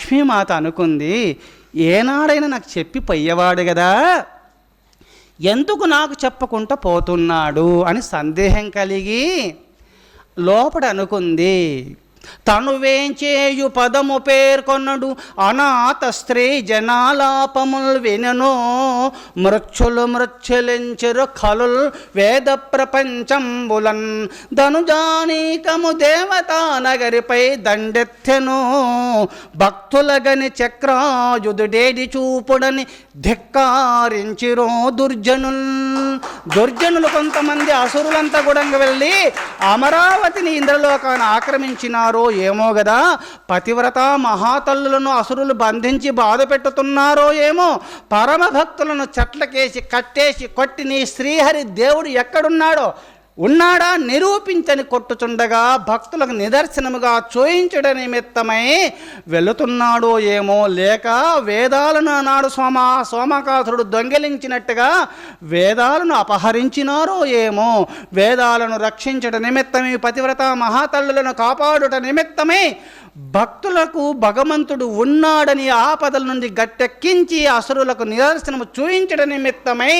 లక్ష్మీమాత అనుకుంది ఏనాడైనా నాకు చెప్పి పయ్యవాడు కదా ఎందుకు నాకు చెప్పకుండా పోతున్నాడు? అని సందేహం కలిగి లోపల అనుకుంది తను వేంచేయు పదము పేర్కొన్నడు. అనాథ స్త్రీ జనాలాపముల్ వినను మృచ్చులు మృచ్చులించరు కలుల్ వేద ప్రపంచంబులన్. ధనుజానీకము దేవతా నగరిపై దండెత్తెను భక్తులగని చక్రాయుధుడేడి చూపుడని ధిక్కారించిరో దుర్జనుల్. దుర్జనులు కొంతమంది అసురులంతా కూడా వెళ్ళి అమరావతిని ఇంద్రలోకాన్ని ఆక్రమించినారు. ఏమో కదా పతివ్రత మహాతల్లులను అసురులు బంధించి బాధ పెట్టుతున్నారో ఏమో పరమభక్తులను చెట్లకేసి కట్టేసి కొట్టి నీ శ్రీహరి దేవుడు ఎక్కడున్నాడో ఉన్నాడా నిరూపించని కొట్టుచుండగా భక్తులకు నిదర్శనముగా చూయించడ నిమిత్తమై వెళుతున్నాడో ఏమో లేక వేదాలను నాడు సోమ సోమకాసురుడు దొంగిలించినట్టుగా వేదాలను అపహరించినారో ఏమో. వేదాలను రక్షించట నిమిత్తమై పతివ్రత మహాతల్లులను కాపాడుట నిమిత్తమై భక్తులకు భగవంతుడు ఉన్నాడని ఆపదల నుండి గట్టెక్కించి అసురులకు నిదర్శనము చూయించడం నిమిత్తమై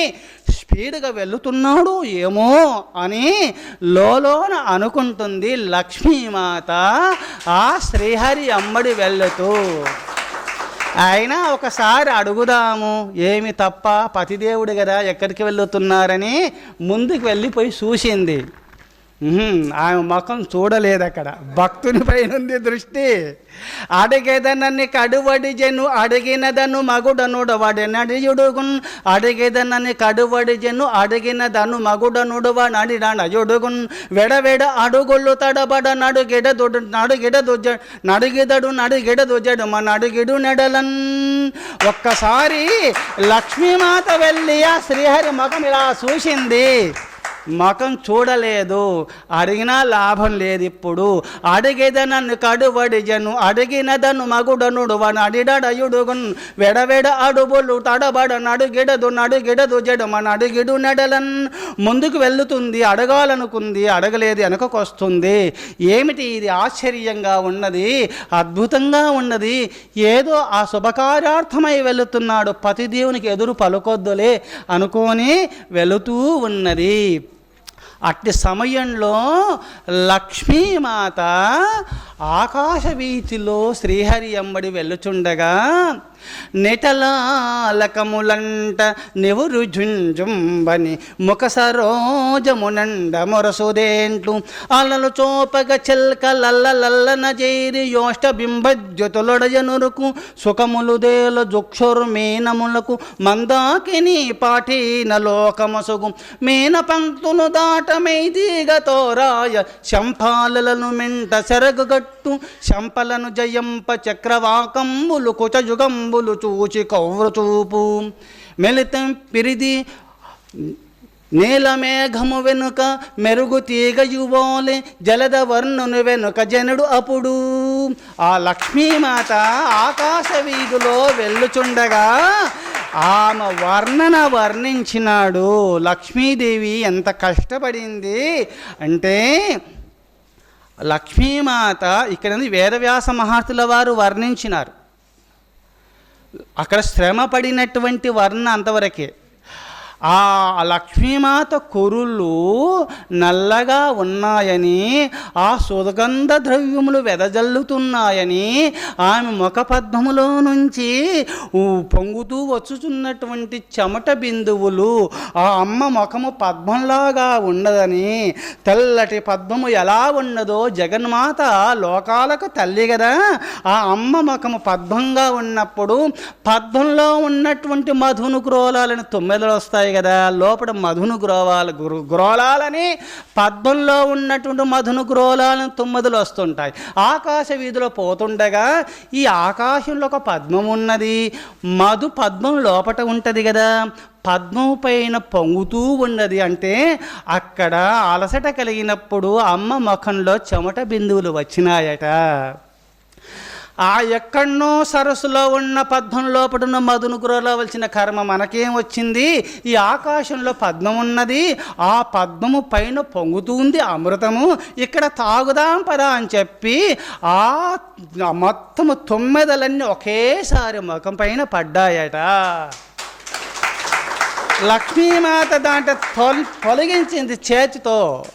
స్పీడ్గా వెళుతున్నాడు ఏమో అని లోలోన అనుకుంటుంది లక్ష్మీమాత. ఆ శ్రీహరి అమ్మడి వెళ్ళుతూ అయినా ఒకసారి అడుగుదాము ఏమి తప్ప? పతిదేవుడు కదా ఎక్కడికి వెళ్ళుతున్నారని ముందుకు వెళ్ళిపోయి చూసింది. ఆమె ముఖం చూడలేదు అక్కడ భక్తుని పైన ఉంది దృష్టి. అడిగేదనని కడువడి జను అడిగినదను మగుడనుడు వాడి నడియుడుగున్ అడిగేదనని కడువడి జను అడిగినదను మగుడనుడు వాడి నడియుడుగున్ వెడవెడ అడుగుళ్ళు తడబడ నడుగిడ దొడు నడుగిడ దొజ్జ నడుగిదడు నడుగిడ దొజ్జడు మా నడుగిడు నెడలన్. ఒక్కసారి లక్ష్మీమాత వెళ్ళి ఆ శ్రీహరి ముఖం ఇలా చూసింది. ముఖం చూడలేదు. అడిగినా లాభం లేదు ఇప్పుడు అడిగేదనన్ను కడువడిజను. అడిగినదను మగుడనుడు వన్ అడిడడయుడుగున్. వెడవెడ అడుగులు తడబడ నడుగిడదు నడుగిడదు జడు అడిగిడు నెడలన్. ముందుకు వెళ్తుంది అడగాలనుకుంది అడగలేదు వెనకకొస్తుంది ఏమిటి ఇది? ఆశ్చర్యంగా ఉన్నది అద్భుతంగా ఉన్నది. ఏదో ఆ శుభకార్యార్థమై వెళుతున్నాడు. పతిదేవునికి ఎదురు పలుకొద్దులే అనుకొని వెళుతూ ఉన్నది. అట్టి సమయంలో లక్ష్మీమాత ఆకాశ వీచిలో శ్రీహరి అమ్మడి వెళ్ళుచుండగా నెటలాలకములంట నెవురు జుంజుంబని ముఖ సరోజమునండ మొరసుదేంట్లు అలలు చోపగ చెల్క లల్ల లల్లన చేరి యోష్ట బింబద్యుతులొడయనురుకు సుఖములు దేల జుక్షురు మీనములకు మందాకిని పాఠీన లోకమసుగు మీన పంక్తులు దాటమైదీగతో తోరాయ శంపాలలను మింట సెరగుగట్టు శంపలను జయంప చక్రవాకంబులు కుచయుగంబులు చూచి కౌరు చూపు మెలితం పిరిది నీల మేఘము వెనుక మెరుగు తీగ యువోలే జలద వర్ణును వెనుక జనుడు అప్పుడు. ఆ లక్ష్మీమాత ఆకాశ వీధిలో వెళ్ళుచుండగా ఆమె వర్ణన వర్ణించినాడు. లక్ష్మీదేవి ఎంత కష్టపడింది అంటే లక్ష్మీమాత ఇక్కడ వేదవ్యాస మహర్షుల వారు వర్ణించినారు. అక్కడ శ్రమ పడినటువంటి వర్ణ అంతవరకే. ఆ లక్ష్మీమాత కొరుళ్ళు నల్లగా ఉన్నాయని ఆ సుగంధ ద్రవ్యములు వెదజల్లుతున్నాయని ఆమె ముఖ పద్మములో నుంచి పొంగుతూ వచ్చుచున్నటువంటి చెమట బిందువులు ఆ అమ్మ ముఖము పద్మంలాగా ఉండదని తెల్లటి పద్మము ఎలా ఉన్నదో జగన్మాత లోకాలకు తల్లి కదా ఆ అమ్మ ముఖము పద్మంగా ఉన్నప్పుడు పద్మంలో ఉన్నటువంటి మధును క్రోలాలని తొమ్మిదలు వస్తాయి కదా. లోపల మధును గ్రోవాల గురు గ్రోలాలని పద్మంలో ఉన్నటువంటి మధును గ్రోలాలను తుమ్మదులు వస్తుంటాయి. ఆకాశ వీధిలో పోతుండగా ఈ ఆకాశంలో ఒక పద్మం ఉన్నది. మధు పద్మం లోపట ఉంటుంది కదా. పద్మం పైన పొంగుతూ ఉన్నది అంటే అక్కడ అలసట కలిగినప్పుడు అమ్మ ముఖంలో చెమట బిందువులు వచ్చినాయట. ఆ ఎక్కడనో సరస్సులో ఉన్న పద్మం లోపడున్న మధును గురవలసిన కర్మ మనకేం వచ్చింది? ఈ ఆకాశంలో పద్మం ఉన్నది. ఆ పద్మము పైన పొంగుతుంది అమృతము. ఇక్కడ తాగుదాం పదా అని చెప్పి ఆ మొత్తము తొమ్మిదలన్నీ ఒకేసారి ముఖం పైన పడ్డాయట. లక్ష్మీమాత దాంట్లో తొలగించింది చేతితో.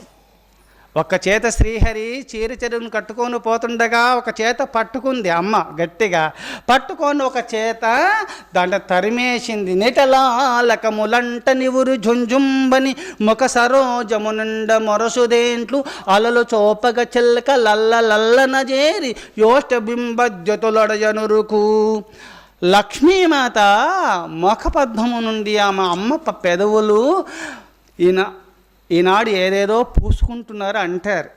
ఒక చేత శ్రీహరి చీర చెరువును కట్టుకొని పోతుండగా ఒక చేత పట్టుకుంది అమ్మ గట్టిగా. పట్టుకొని ఒక చేత దాంట్లో తరిమేసింది. నిటలాలకములంట నివురు జుంజుంబని ముఖ సరోజమునుండ మొరసుదేంట్లు అలలు చోపగ చిల్క లల్ల లల్లన చేరి యోష్ట బింబద్యతులొడయనురుకు లక్ష్మీమాత ముఖపద్మము నుండి ఆమె అమ్మ పెదవులు ఈయన ఈనాడు ఏదేదో పూసుకుంటున్నారు అంటారు.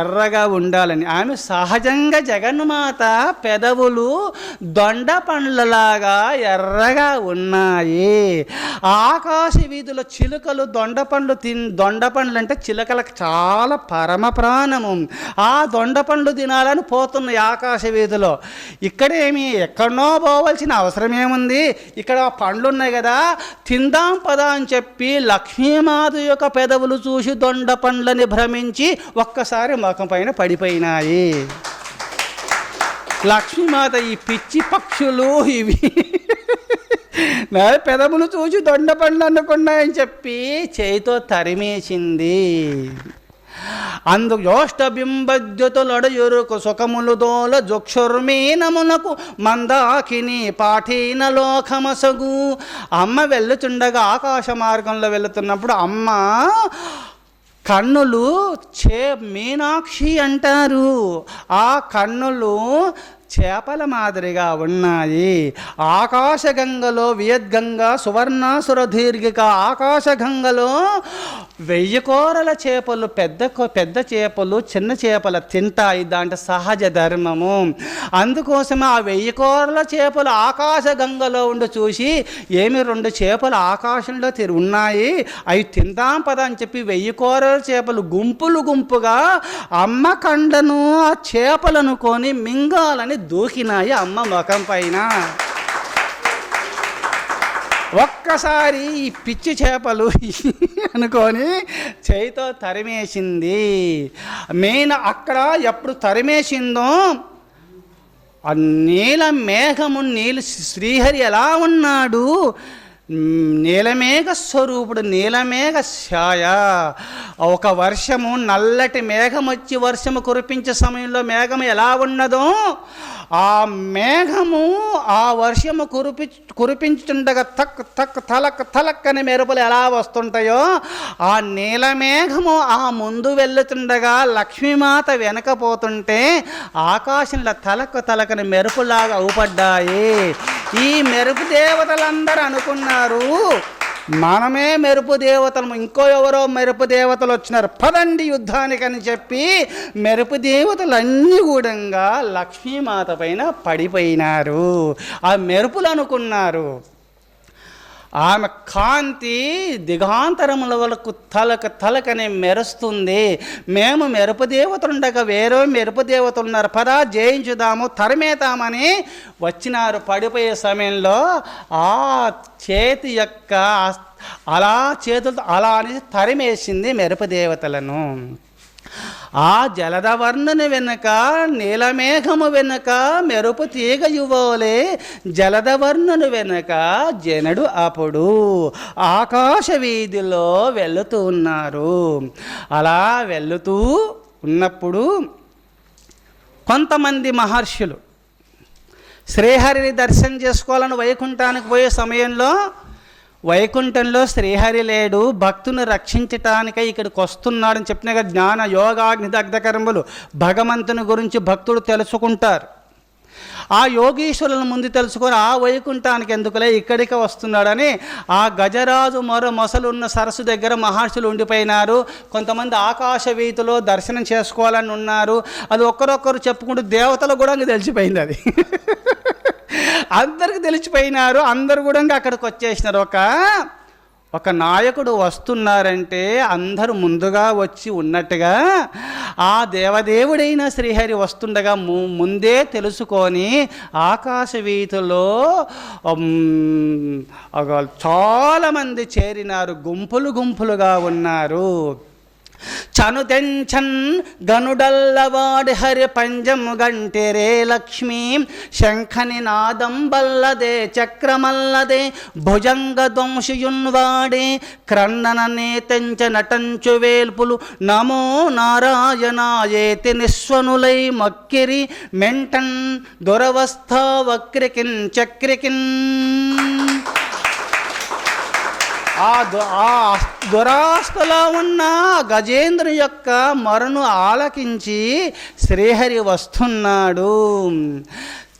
ఎర్రగా ఉండాలని. ఆమె సహజంగా జగన్మాత పెదవులు దొండ పండ్లలాగా ఎర్రగా ఉన్నాయి. ఆకాశ వీధుల చిలుకలు దొండ పండ్లు తిన్ దొండ పండ్లు అంటే చిలుకలకు చాలా పరమ ప్రాణము. ఆ దొండ పండ్లు తినాలని పోతున్నాయి ఆకాశ వీధిలో. ఇక్కడేమి ఎక్కడనో పోవలసిన అవసరం ఏముంది ఇక్కడ పండ్లు ఉన్నాయి కదా తిందాం పదా అని చెప్పి లక్ష్మీమాత యొక్క పెదవులు చూసి దొండ పండ్లని భ్రమించి ఒక్కసారి ముఖం పైన పడిపోయినాయి. లక్ష్మీమాత ఈ పిచ్చి పక్షులు ఇవి. నా పెదవులు చూసి దొండ పండ్లు అనుకున్నాయని చెప్పి చేయితో తరిమేసింది. అందు జోష్టబింబద్యుతులడయురుకు సుఖములు దోల జుక్షుర్మీనమునకు మందాకిని పాఠీన లోకమసగు. అమ్మ వెళ్ళుచుండగా ఆకాశ మార్గంలో వెళుతున్నప్పుడు అమ్మ కన్నులు చే మీనాక్షి అంటారు. ఆ కన్నులు చేపల మాదిరిగా ఉన్నాయి. ఆకాశగంగలో వియద్గంగ సువర్ణాసుర దీర్ఘిక ఆకాశగంగలో వెయ్యి కూరల చేపలు పెద్ద కో- పెద్ద చేపలు చిన్న చేపలు తింటాయి దాంట్లో సహజ ధర్మము. అందుకోసమే ఆ వెయ్యి కూరల చేపలు ఆకాశగంగలో ఉండి చూసి ఏమి రెండు చేపలు ఆకాశంలో తిరి ఉన్నాయి? అవి తిందాం పద అని చెప్పి వెయ్యి కూరల చేపలు గుంపులు గుంపుగా అమ్మ కండను ఆ చేపలను కొని మింగాలని దూకినాయి అమ్మ ముఖం పైన. ఒక్కసారి ఈ పిచ్చి చేపలు అనుకొని చేయితో తరిమేసింది. మెయిన్ అక్కడ ఎప్పుడు తరిమేసిందో ఆ నీల మేఘము నీల శ్రీహరి ఎలా ఉన్నాడు? నీలమేఘ స్వరూపుడు నీలమేఘ ఛాయ. ఒక వర్షము నల్లటి మేఘం వచ్చి వర్షము కురిపించే సమయంలో మేఘం ఎలా ఉన్నదో ఆ మేఘము ఆ వర్షము కురిపి కురిపించుండగా తక్ తక్ తలక్ తలక్ అనే మెరుపులు ఎలా వస్తుంటాయో ఆ నీలమేఘము ఆ ముందు వెళ్ళుతుండగా లక్ష్మీమాత వెనకపోతుంటే ఆకాశంలో తలకు తలకని మెరుపులాగా అవుపడ్డాయి ఈ మెరుపు దేవతలందరూ అనుకున్నారు మనమే మెరుపు దేవతలు ఇంకో ఎవరో మెరుపు దేవతలు వచ్చినారు. పదండి యుద్ధానికి అని చెప్పి మెరుపు దేవతలు అన్నీ కూడా లక్ష్మీమాత పైన పడిపోయినారు. ఆ మెరుపులు అనుకున్నారు. ఆమె కాంతి దిగాంతరముల వరకు తలక తలకనే మెరుస్తుంది. మేము మెరుపుదేవతలుండగా వేరే మెరుపుదేవతలు ఉన్నారు పదా జయించుదాము తరిమేతామని వచ్చినారు. పడిపోయే సమయంలో ఆ చేతి యొక్క అలా చేతులతో అలా అని తరిమేసింది మెరుపు దేవతలను. ఆ జలదవర్ణుని వెనుక నీలమేఘము వెనుక మెరుపు తీగ యువోలే జలదవర్ణుని వెనుక జనడు అప్పుడు ఆకాశ వీధిలో వెళుతూ ఉన్నారు. అలా వెళుతూ ఉన్నప్పుడు కొంతమంది మహర్షులు శ్రీహరిని దర్శనం చేసుకోవాలని వైకుంఠానికి పోయే సమయంలో వైకుంఠంలో శ్రీహరి లేడు భక్తుని రక్షించటానికై ఇక్కడికి వస్తున్నాడని చెప్పిన జ్ఞాన యోగాగ్నిదగ్ధకరములు భగవంతుని గురించి భక్తుడు తెలుసుకుంటారు. ఆ యోగీశ్వరులను ముందు తెలుసుకొని ఆ వైకుంఠానికి ఎందుకులే ఇక్కడికి వస్తున్నాడని ఆ గజరాజు మరో మొసలున్న సరస్సు దగ్గర మహర్షులు ఉండిపోయినారు. కొంతమంది ఆకాశ వీధిలో దర్శనం చేసుకోవాలని ఉన్నారు. అది ఒక్కరొక్కరు చెప్పుకుంటూ దేవతలు కూడా ఇంకా తెలిసిపోయింది అది. అందరికి తెలిసిపోయినారు. అందరు కూడా ఇంకా అక్కడికి వచ్చేసినారు. ఒక ఒక నాయకుడు వస్తున్నారంటే అందరూ ముందుగా వచ్చి ఉన్నట్టుగా ఆ దేవదేవుడైన శ్రీహరి వస్తుండగా ము ముందే తెలుసుకొని ఆకాశ వీధిలో చాలామంది చేరినారు. గుంపులు గుంపులుగా ఉన్నారు. చను తెంచన్ గనుడల్లవాడి హరి పంజము గంటెరే లక్ష్మీ. శంఖని నాదం బల్లదే చక్రమల్లదే భుజంగ ధ్వంసియున్వాడే క్రండననే నేతెంచ నటంచు వేల్పులు నమో నారాయణాయేతి నిస్వనులై మక్కిరి. మెంటన్ దురవస్థ వక్రికిన్ చక్రికిన్. ఆ దు- ఆ దురాస్తలో ఉన్న గజేంద్రు యొక్క మరణు ఆలకించి శ్రీహరి వస్తున్నాడు.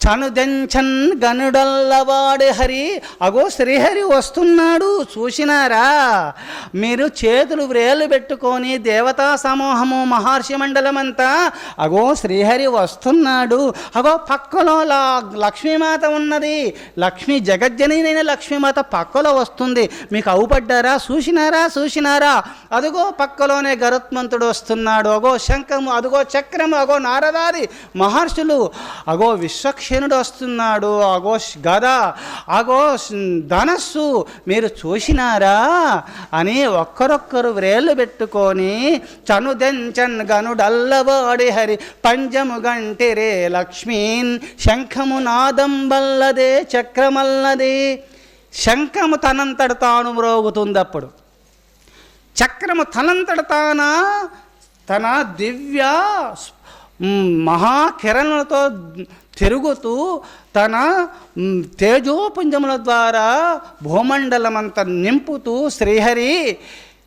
చనుదెంచన్ గనుడల్లవాడు హరి. అగో శ్రీహరి వస్తున్నాడు. చూసినారా? మీరు చేతులు వ్రేలు పెట్టుకొని దేవతా సమూహము మహర్షి మండలమంతా అగో శ్రీహరి వస్తున్నాడు. అగో పక్కలో లా లక్ష్మీమాత ఉన్నది. లక్ష్మీ జగజ్జనైన లక్ష్మీమాత పక్కలో వస్తుంది. మీకు అవుపడ్డారా? చూసినారా? చూసినారా? అదుగో పక్కలోనే గరుత్మంతుడు వస్తున్నాడు. అగో శంఖము అదిగో చక్రము అగో నారదాది మహర్షులు. అగో విశ్వక్ష విశ్వక్షేణుడు వస్తున్నాడు. ఆగోష్ గద అగో ధనస్సు మీరు చూసినారా? అని ఒక్కరొక్కరు వ్రేళ్ళు పెట్టుకొని చనుదెంచన్ గనుడల్లవాడి హరి పంజము గంటిరే లక్ష్మీన్ శంఖము నాదం వల్లదే చక్రమల్లది. శంఖము తనంతట తాను మ్రోగుతుంది అప్పుడు చక్రము తనంతట తాన? తన దివ్య మహాకిరణలతో తిరుగుతూ తన తేజోపుంజముల ద్వారా భూమండలమంతా నింపుతూ శ్రీహరి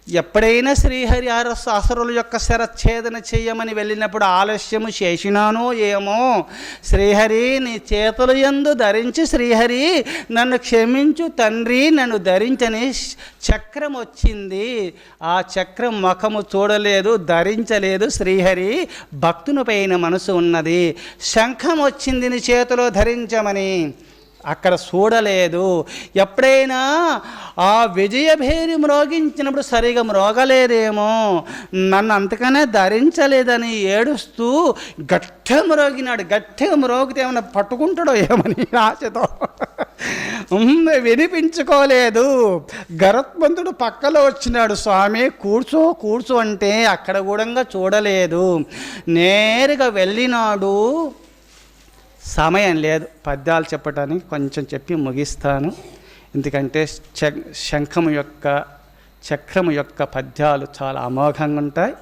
ఎప్పుడైనా శ్రీహరి అరస అసరుల యొక్క శరచ్ఛేదన చేయమని వెళ్ళినప్పుడు ఆలస్యము చేసినానో ఏమో? శ్రీహరి నీ చేతులు ఎందు ధరించి శ్రీహరి నన్ను క్షమించు తండ్రి నన్ను ధరించని చక్రం వచ్చింది. ఆ చక్రం ముఖము చూడలేదు ధరించలేదు శ్రీహరి. భక్తుని పైన మనసు ఉన్నది. శంఖం వచ్చింది నీ చేతిలో ధరించమని. అక్కడ చూడలేదు. ఎప్పుడైనా ఆ విజయభేరి మ్రోగించినప్పుడు సరిగా మ్రోగలేదేమో. నన్ను అంతకనే ధరించలేదని ఏడుస్తూ గట్టిగా మ్రోగినాడు. గట్టిగా మ్రోగితే ఏమైనా పట్టుకుంటాడో ఏమని ఆశతో. వినిపించుకోలేదు. గరత్మంతుడు పక్కలో వచ్చినాడు. స్వామి కూర్చో కూర్చో అంటే అక్కడ కూడా చూడలేదు. నేరుగా వెళ్ళినాడు. సమయం లేదు. పద్యాలు చెప్పడానికి కొంచెం చెప్పి ముగిస్తాను. ఎందుకంటే శంఖము యొక్క చక్రము యొక్క పద్యాలు చాలా అమోఘంగా ఉంటాయి.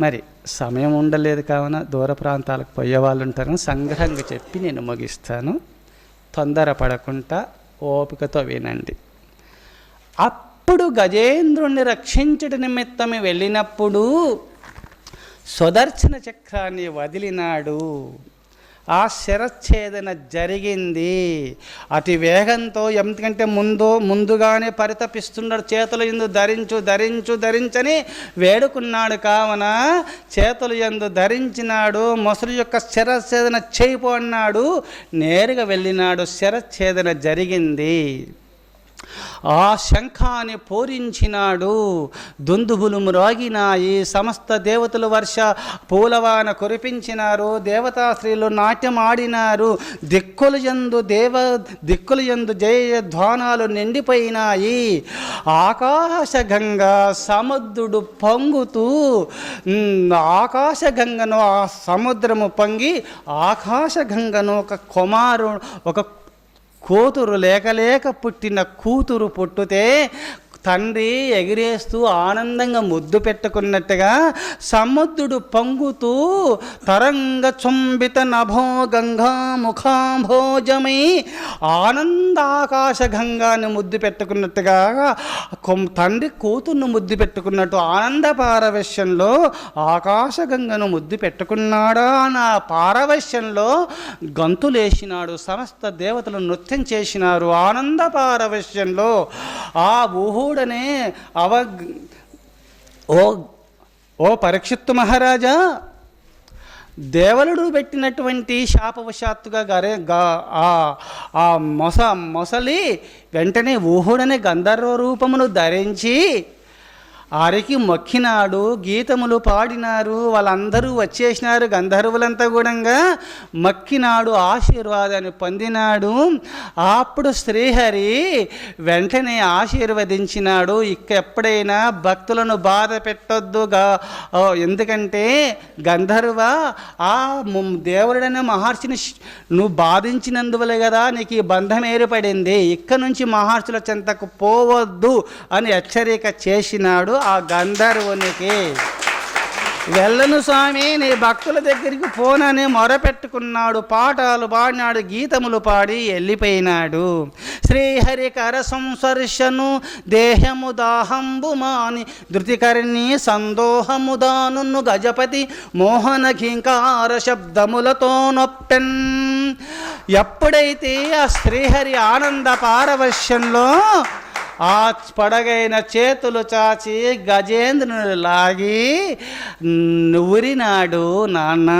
మరి సమయం ఉండలేదు కావున దూర ప్రాంతాలకు పోయే వాళ్ళు ఉంటారని సంగ్రహంగా చెప్పి నేను ముగిస్తాను. తొందరపడకుండా ఓపికతో వినండి. అప్పుడు గజేంద్రుణ్ణి రక్షించుట నిమిత్తమే వెళ్ళినప్పుడు సుదర్శన చక్రాన్ని వదిలినాడు. ఆ శిరచ్ఛేదన జరిగింది. అతి వేగంతో ఎందుకంటే ముందు ముందుగానే పరితపిస్తున్నాడు చేతులు ఎందు ధరించు ధరించు ధరించని వేడుకున్నాడు కావున చేతులు ఎందు ధరించినాడు. మొసలి యొక్క శిరచ్ఛేదన చేయిపో అన్నాడు. నేరుగా వెళ్ళినాడు. శిరచ్ఛేదన జరిగింది. ఆ శంఖాన్ని పూరించినాడు దుందుబులు మ్రోగినాయి సమస్త దేవతలు వర్ష పూలవాన కురిపించినారు దేవతా స్త్రీలు నాట్యం ఆడినారు దిక్కులు ఎందు దేవ దిక్కులు ఎందు జయ ధ్వానాలు నిండిపోయినాయి. ఆకాశగంగా సముద్రుడు పొంగుతూ ఆకాశగంగను ఆ సముద్రము పొంగి ఆకాశగంగను ఒక కుమారు ఒక కూతురు లేక లేక పుట్టిన కూతురు పుట్టితే తండ్రి ఎగిరేస్తూ ఆనందంగా ముద్దు పెట్టుకున్నట్టుగా సముద్రుడు పొంగుతూ తరంగ చుంబిత నభో గంగా ముఖాంభోజమై ఆనందాకాశ గంగాని ముద్దు పెట్టుకున్నట్టుగా తండ్రి కూతుర్ను ముద్దు పెట్టుకున్నట్టు ఆనంద పారవశ్యంలో ఆకాశగంగను ముద్దు పెట్టుకున్నాడా నా పారవశ్యంలో గంతులేసినాడు. సమస్త దేవతలు నృత్యం చేసినారు. ఆనంద పారవశ్యంలో ఆ ఊహుడనే అవ ఓ ఓ పరీక్షిత్తు మహారాజా దేవలుడు పెట్టినటువంటి శాపవశాత్తుగా గరే గా- ఆ ఆ మొస మొసలి వెంటనే ఊహుడనే గంధర్వ రూపమును ధరించి ఆరికి మొక్కినాడు గీతములు పాడినారు వాళ్ళందరూ వచ్చేసినారు గంధర్వులంతా కూడా మక్కినాడు ఆశీర్వాదాన్ని పొందినాడు. అప్పుడు శ్రీహరి వెంటనే ఆశీర్వదించినాడు. ఇక ఎప్పుడైనా భక్తులను బాధ పెట్టొద్దు ఎందుకంటే గంధర్వ ఆ దేవుడైన మహర్షిని నువ్వు బాధించినందువలే కదా నీకు ఈ బంధం ఏర్పడింది. ఇక్కడ నుంచి మహర్షుల చెంతకు పోవద్దు అని హెచ్చరిక చేసినాడు. ఆ గంధర్వునికి. వెళ్ళను స్వామి నీ భక్తుల దగ్గరికి పోనని మొరపెట్టుకున్నాడు. పాఠాలు పాడినాడు గీతములు పాడి వెళ్ళిపోయినాడు. శ్రీహరి కర సంసర్శను దేహము దాహంబు మాని ధృతికర్ణి సందోహము దానున్ను గజపతి మోహన ఘీంకార శబ్దములతో నొప్పెన్. ఎప్పుడైతే ఆ శ్రీహరి ఆనంద పారవశ్యంలో ఆ పడగైన చేతులు చాచి గజేంద్రుని లాగి నువ్వురినాడు నాన్న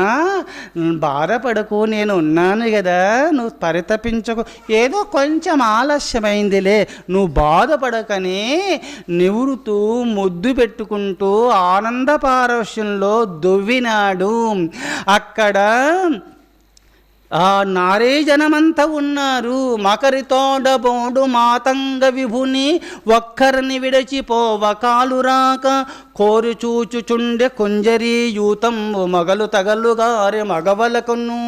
బాధపడకు నేను ఉన్నాను కదా నువ్వు పరితపించకు. ఏదో కొంచెం ఆలస్యమైందిలే నువ్వు బాధపడకని నివురుతూ ముద్దు పెట్టుకుంటూ ఆనంద పారవశ్యంలో దువ్వినాడు. అక్కడ ఆ నారే జనమంతా ఉన్నారు. మకరితోడబోడు మాతంగ విభుని ఒక్కరిని విడచిపోవ కాలు రాక. కోరు కుంజరి యూతంబు మగలు తగలుగారి మగవలకును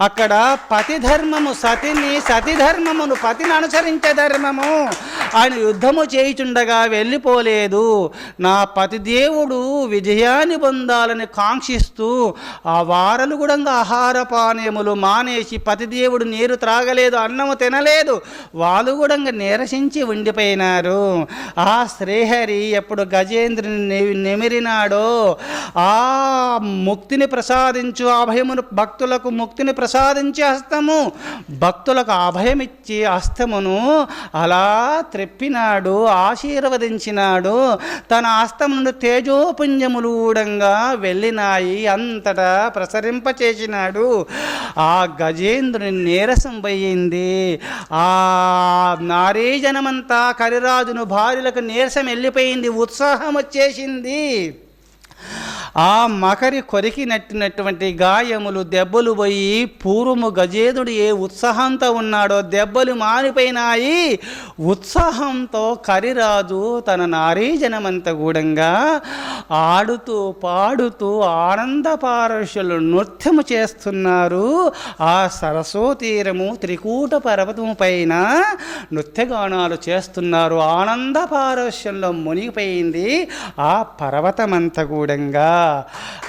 అక్కడ పతి ధర్మము సతిని సతి ధర్మమును పతిని అనుసరించే ధర్మము. ఆయన యుద్ధము చేయుచుండగా వెళ్ళిపోలేదు. నా పతిదేవుడు విజయాన్ని పొందాలని కాంక్షిస్తూ ఆ వారలు కూడా ఆహార పానీయములు మానేసి పతిదేవుడు నీరు త్రాగలేదు అన్నము తినలేదు. వాళ్ళు కూడా నీరసించి ఉండిపోయినారు. ఆ శ్రీహరి ఎప్పుడు గజేంద్రుని నెమిరినాడో ఆ ముక్తిని ప్రసాదించు అభయమును భక్తులకు ముక్తిని ప్రసాదించే హస్తము భక్తులకు అభయమిచ్చి హస్తమును అలా త్రెప్పినాడు ఆశీర్వదించినాడు. తన హస్తం నుండి తేజోపుంజములు వెళ్ళినాయి అంతటా ప్రసరింపచేసినాడు. ఆ ఆ గజేంద్రుని నీరసం పోయింది. ఆ నారీజనమంతా కరిరాజును భార్యలకు నీరసం వెళ్ళిపోయింది. ఉత్సాహం వచ్చేసింది. ఆ మకరి కొరికి నట్టినటువంటి గాయములు దెబ్బలు పోయి పూర్వము గజేదుడు ఏ ఉత్సాహంతో ఉన్నాడో దెబ్బలు మారిపోయినాయి. ఉత్సాహంతో కరిరాజు తన నారీజనమంత గూడంగా ఆడుతూ పాడుతూ ఆనంద పారవశులు నృత్యము చేస్తున్నారు. ఆ సరస్వతీరము త్రికూట పర్వతము పైన నృత్యగానాలు చేస్తున్నారు. ఆనంద పారవశ్యంలో మునిగిపోయింది ఆ పర్వతమంత గూడంగా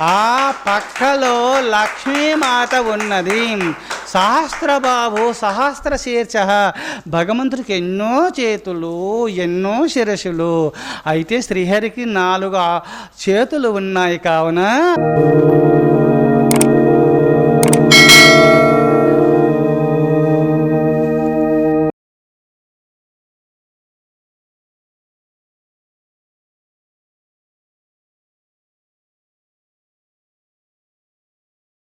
ఆ పక్కలో లక్ష్మీమాత ఉన్నది. సహస్రబాబు సహస్ర శీర్ష భగవంతుడికి ఎన్నో చేతులు ఎన్నో శిరసులు అయితే శ్రీహరికి నాలుగు చేతులు ఉన్నాయి కావున.